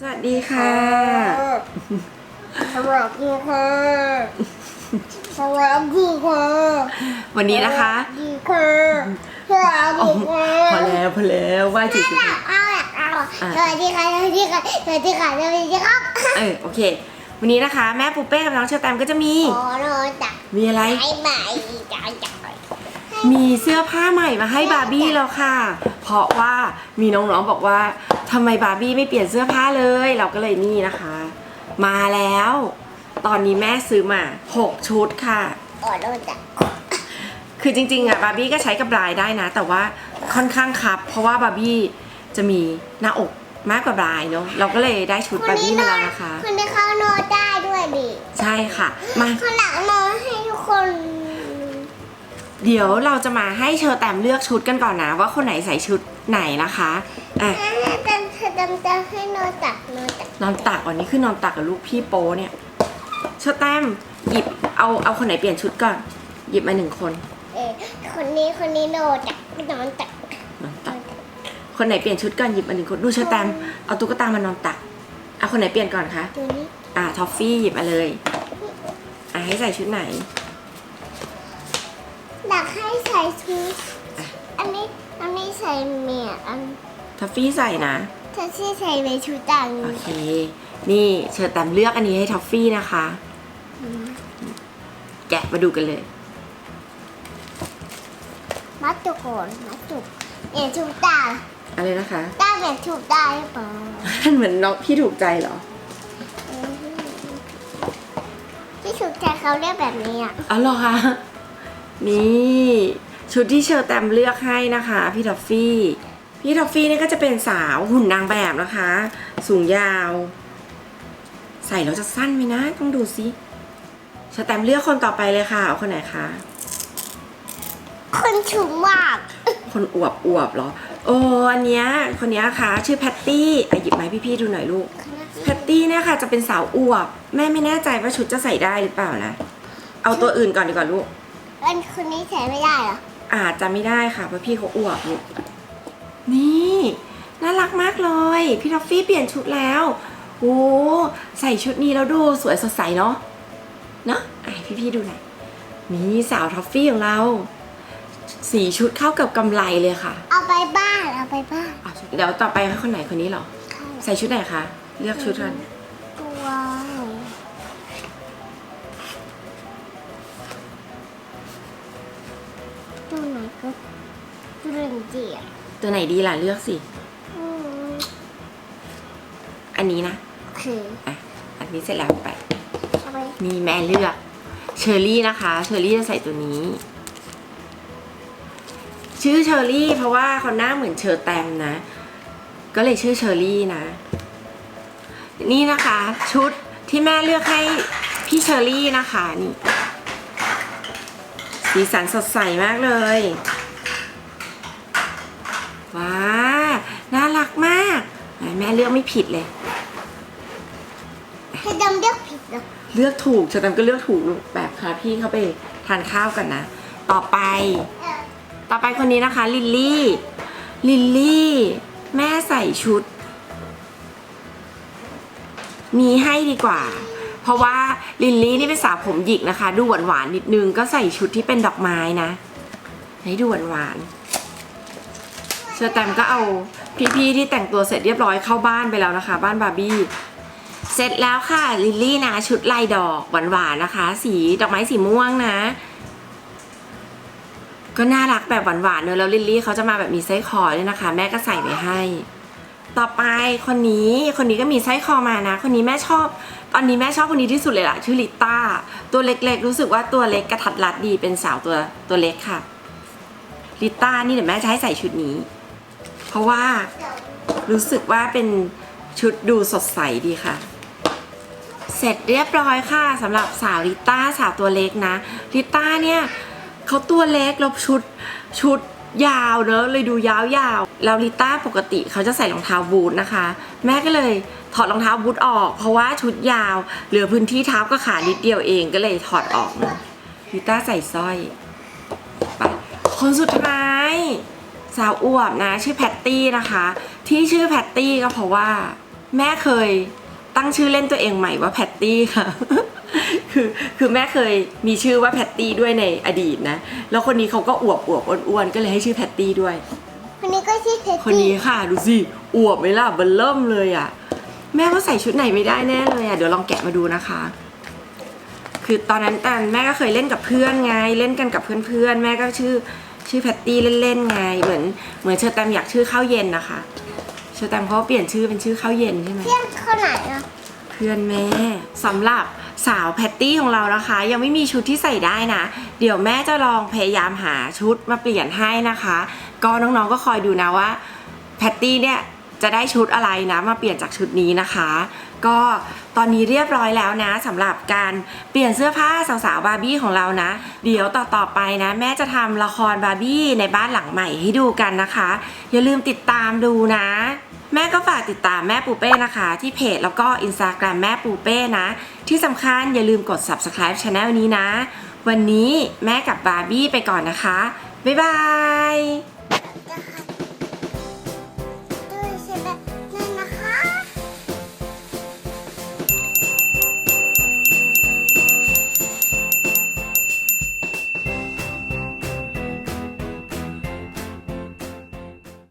สวัสดีค่ะ สวัสดีค่ะ สวัสดีค่ะวันนี้นะคะสวัสดีค่ะสวัสโอ้ดีค่ะพอแล้วพอแล้วไหว่าจีจีเอาเอาสวัสดีค่ะสวัสดีค่ะสวัสดีค่ะสวัสดีครับเออโอเค วันนี้นะคะ แม่ปูเป้กับน้องเชอร์แตมก็จะมี ขอโทษจ้ะมีอะไร ไอ้ใหม่จ้ะจ้ะ มีเสื้อผ้าใหม่มาให้บาร์บี้แล้วค่ะ เพราะว่ามีน้องๆบอกว่าทำไมบาร์บี้ไม่เปลี่ยนเสื้อผ้าเลย เราก็เลยนี่นะคะ มาแล้ว ตอนนี้แม่ซื้อมา 6 ชุดค่ะขอโทษจ้ะคือจริงๆอะบาร์บี้ก็ใช้กับบรายได้นะ แต่ว่าค่อนข้างครับ เพราะว่าบาร์บี้จะมีหน้าอกมากกว่าบรายเนาะเราก็เลยได้ชุดบาร์บี้มาแล้วนะคะ คนที่เขาโน้ตได้ด้วยดิใช่ค่ะมา คนหลังโน้ตให้ทุกคน เดี๋ยวเราจะมาให้เชอร์แตมเลือกชุดกันก่อนนะ ว่าคนไหนใส่ชุดไหนนะคะอะจำจำจะให้โน้ตตักโน้ตตักนอนตักวันนี้คือนอนตักกับลูกพี่โป้เนี่ยเชอร์แตมหยิบเอาเอาคนไหนเปลี่ยนชุดก่อน หยิบมาหนึ่งคน เออคนนี้คนนี้โน้ตตักโน้ตตักนอนตัก คนไหนเปลี่ยนชุดก่อนหยิบมาหนึ่งคนดูเชอร์แตมเอาตุ๊กตามานอนตักเอาคนไหนเปลี่ยนก่อนคะตัวนี้อ่าทอฟฟี่หยิบมาเลยอ่าให้ใส่ชุดไหนอยาก ให้ใส่ชุดอันนี้อันนี้ใส่เมียอันทอฟฟี่ใส่นะเธอที่ใส่ในชุดต่างโอเค นี่เชอร์แตมเลือกอันนี้ให้ทอฟฟี่นะคะ แกะมาดูกันเลย มัดจุกก่อนมัดจุกเปลี่ยนชุดตาอะไรนะคะได้เปลี่ยนชุดได้หรือเปล่าเหมือนน้องพี่ถูกใจเหรอ ที่ชุดใจเขาเรียกแบบนี้อะ อ๋อเหรอคะ นี่ชุดที่เชอร์แตมเลือกให้นะคะ พี่ทอฟฟี่ พี่ทอฟฟี่นี่ก็จะเป็นสาวหุ่นนางแบบนะคะ สูงยาว ใส่แล้วจะสั้นไหมนะ ต้องดูซิเชอร์แตมเลือกคนต่อไปเลยค่ะ เอาคนไหนคะคนชุมมาก คนอวบอวบๆเหรอ โอ้อันเนี้ยคนเนี้ยค่ะ ชื่อแพตตี้อะหยิบมาให้พี่ๆดูหน่อยลูกแพตตี้เนี่ยค่ะ จะเป็นสาวอวบ แม่ไม่แน่ใจว่าชุดจะใส่ได้หรือเปล่านะ เอาตัวอื่นก่อนดีกว่าลูก อันคนนี้ใส่ไม่ได้เหรอ อาจจะไม่ได้ค่ะเพราะพี่เขาอวบลูกนี่น่ารักมากเลย พี่ท็อฟฟี่เปลี่ยนชุดแล้วโอ้ใส่ชุดนี้แล้วดูสวยสดใสเนาะเนาะอะให้พี่ๆดูหน่อยนี่สาวท็อฟฟี่ของเราสีชุดเข้ากับกำไลเลยค่ะ เอาไปบ้านเอาไปบ้านอะเดี๋ยวต่อไปให้คนไหนคนนี้เหรอ ใส่ชุดไหนคะ เลือกชุดกัน ตัวไหนก็ตัวเรื่องจีอะตัวไหนดีล่ะเลือกสิ อืมอันนี้นะ โอเคอะ อันนี้เสร็จแล้วไป เอาไปนี่แม่เลือก เชอร์รี่นะคะ เชอร์รี่จะใส่ตัวนี้ ชื่อเชอร์รี่ เพราะว่าเขาหน้าเหมือนเชอร์แตมนะ ก็เลยชื่อเชอร์รี่นะ นี่นะคะ ชุดที่แม่เลือกให้พี่เชอร์รี่นะคะนี่ สีสันสดใสมากเลย ว้า น่ารักมาก แม่เลือกไม่ผิดเลยให้ดำเรียกผิดนะเลือกถูกเชอร์แตมก็เลือกถูกลูกแบบพาพี่เขาไปทานข้าวกันนะ ต่อไปต่อไปคนนี้นะคะ ลิลลี่ ลิลลี่ แม่ใส่ชุด นี้ให้ดีกว่า เพราะว่าลิลลี่นี่เป็นสาวผมหยิกนะคะ ดูหวานหวานๆนิดนึงก็ใส่ชุดที่เป็นดอกไม้นะ ให้ดูหวานหวานๆ เชอร์แตมก็เอาพี่ๆที่แต่งตัวเสร็จเรียบร้อยเข้าบ้านไปแล้วนะคะ บ้านบาร์บี้เสร็จแล้วค่ะลิลลี่นะชุดลายดอกหวานๆนะคะ สีดอกไม้สีม่วงนะ ก็น่ารักแบบหวานๆเนอะแล้วลิลลี่เขาจะมาแบบมีสร้อยคอด้วยนะคะ แม่ก็ใส่ไว้ให้ ต่อไปคนนี้คนนี้ก็มีสร้อยคอมานะ คนนี้แม่ชอบ ตอนนี้แม่ชอบคนนี้ที่สุดเลยล่ะชื่อลิต้าตัวเล็กๆ รู้สึกว่าตัวเล็กกระทัดรัดดีเป็นสาวตัวตัวเล็กค่ะลิต้านี่เดี๋ยวแม่จะให้ใส่ชุดนี้ ราะว่ารู้สึกว่าเป็นชุดดูสดใสดีค่ะ เสร็จเรียบร้อยค่ะสำหรับสาวลิต้าสาวตัวเล็กนะลิต้าเนี่ยเขาตัวเล็กแล้วชุดชุดยาวเนอะเลยดูยาวๆแล้วลิต้าปกติเขาจะใส่รองเท้าบูทนะคะ แม่ก็เลยถอดรองเท้าบูทออก เพราะว่าชุดยาว เหลือพื้นที่เท้าก็ขานิดเดียวเองก็เลยถอดออกนะลิต้าใส่สร้อยไปคนสุดท้าย สาวอวบนะชื่อแพตตี้นะคะ ที่ชื่อแพตตี้ก็เพราะว่า แม่เคยตั้งชื่อเล่นตัวเองใหม่ว่าแพตตี้ค่ะ คือคือแม่เคยมีชื่อว่าแพตตี้ด้วยในอดีตนะ แล้วคนนี้เขาก็อวบอวบอ้วนๆก็เลยให้ชื่อแพตตี้ด้วย คนนี้ก็ชื่อเพชรคนนี้ค่ะดูสิอวบไหมล่ะเบลเริ่มเลยอะ แม่ว่าใส่ชุดไหนไม่ได้แน่เลยอะเดี๋ยวลองแกะมาดูนะคะ คือตอนนั้นตอนแม่ก็เคยเล่นกับเพื่อนไง เล่นกันกับเพื่อนๆแม่ก็ชื่อ ชื่อแพตตี้เล่นๆไง เหมือนเหมือนเชอร์แตมอยากชื่อข้าวเย็นนะคะเชอร์แตมเขาเปลี่ยนชื่อเป็นชื่อข้าวเย็นใช่ไหมเพื่อนคนไหนอะเพื่อนแม่สำหรับสาวแพตตี้ของเรานะคะ ยังไม่มีชุดที่ใส่ได้นะ เดี๋ยวแม่จะลองพยายามหาชุดมาเปลี่ยนให้นะคะ ก็น้องๆก็คอยดูนะว่าแพตตี้เนี่ยจะได้ชุดอะไรนะมาเปลี่ยนจากชุดนี้นะคะ ก็ตอนนี้เรียบร้อยแล้วนะสำหรับการเปลี่ยนเสื้อผ้าสาวๆบาร์บี้ของเรานะ เดี๋ยวต่อๆไปนะ แม่จะทำละครบาร์บี้ในบ้านหลังใหม่ให้ดูกันนะคะ อย่าลืมติดตามดูนะ แม่ก็ฝากติดตามแม่ปูเป้นะคะ ที่เพจแล้วก็ Instagram แม่ปูเป้นะ ที่สำคัญอย่าลืมกด subscribe channel นี้นะ วันนี้แม่กับบาร์บี้ไปก่อนนะคะบ๊ายบาย